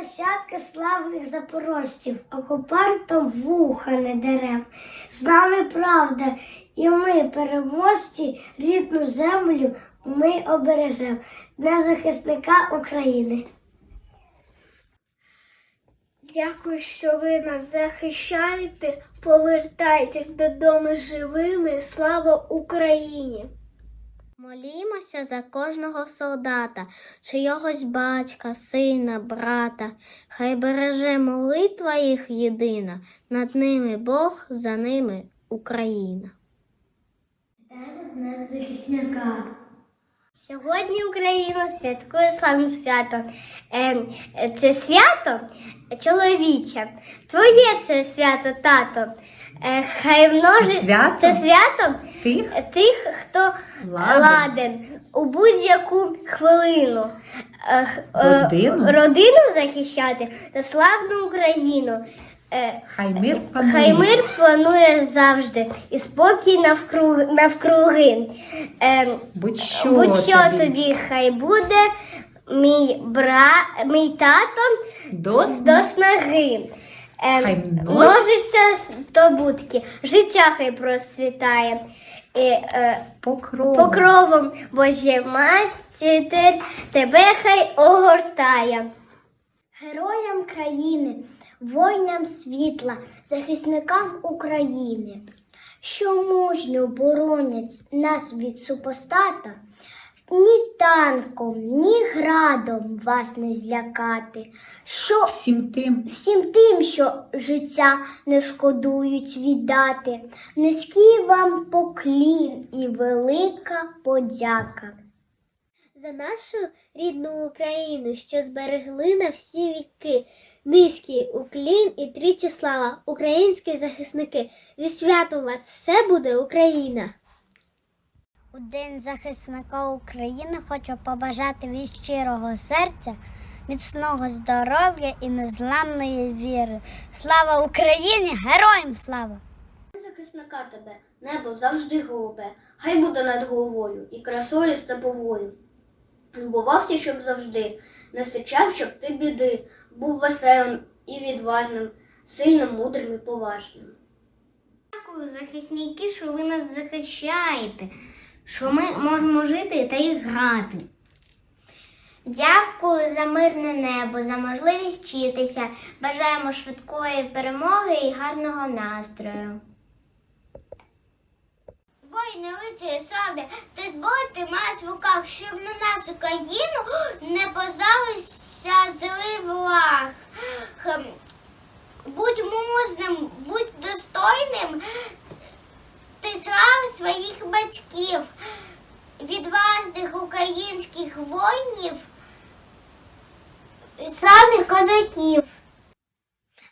нащадки славних запорожців, окупантам вуха не дерем. З нами правда, і ми, переможці, рідну землю ми обережем для захисника України. Дякую, що ви нас захищаєте. Повертайтесь додому живими. Слава Україні! Молімося за кожного солдата, чийогось батька, сина, брата. Хай береже молитва їх єдина, над ними Бог, за ними Україна. Вітаємо з Днем захисника. Сьогодні Україна святкує славне свято. Е, Це свято чоловіче. Твоє це свято, тато. Е, Хай множить Свято? це свято Тих? тих, хто Ладен. ладен у будь-яку хвилину. Е, е, Родину? родину захищати та славну Україну. Е, Хай мир панує. Хай планує завжди і спокій навкруги. навкруги. Е, Будь-що Будь-що тобі. тобі хай буде мій бра, мій тато До до снаги. Е, Хай множ- множиться здобутки, життя хай просвітає. І, е, покрову. покровом Божє матір тебе хай огортає. Героям країни, воїнам світла, захисникам України, що мужньо боронять нас від супостата, ні танком, ні градом вас не злякати, що Всім тим, всім тим, що життя не шкодують віддати, низький вам поклін і велика подяка. За нашу рідну Україну, що зберегли на всі віки. Низький уклін і тричі слава, українські захисники. Зі святом вас все буде Україна. У День захисника України хочу побажати від щирого серця, міцного здоров'я і незламної віри. Слава Україні! Героям слава! Захисника тебе, небо завжди голубе, хай буде над головою і красою степовою. Любувався, щоб завжди, не стичав, щоб ти біди, був веселим і відважним, сильним, мудрим і поважним. Дякую, захисники, що ви нас захищаєте, що ми можемо жити та й грати. Дякую за мирне небо, за можливість вчитися. Бажаємо швидкої перемоги і гарного настрою. Воїни лицарі слави, ти зброю ти маєш в руках, щоб на нашу країну не позалися злий влаг. Будь мужним, будь достойним, ти слави своїх батьків, відважних українських воїнів, славних козаків.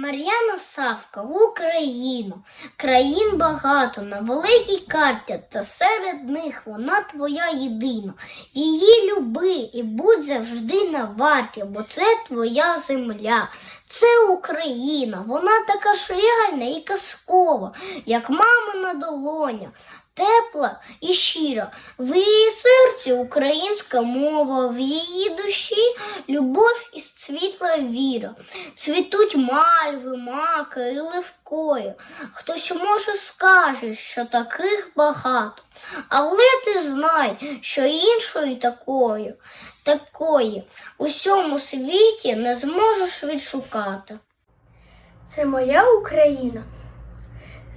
Мар'яна Савка в Україну. Країн багато на великій карті, та серед них вона твоя єдина. Її люби і будь завжди на варті, бо це твоя земля. Це Україна, вона така ж реальна і казкова, як мамина долоня. Тепла і щира, в її серці українська мова, в її душі любов і світла віра. Цвітуть мальви, маки і левкої. Хтось може скаже, що таких багато, але ти знай, що іншої такої, такої у всьому світі не зможеш відшукати. Це моя Україна.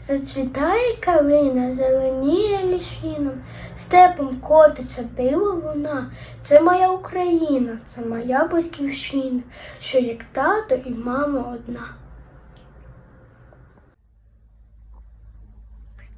Зацвітає калина, зеленіє ліщином, степом котиться диво луна. Це моя Україна, це моя батьківщина, що як тато і мама одна.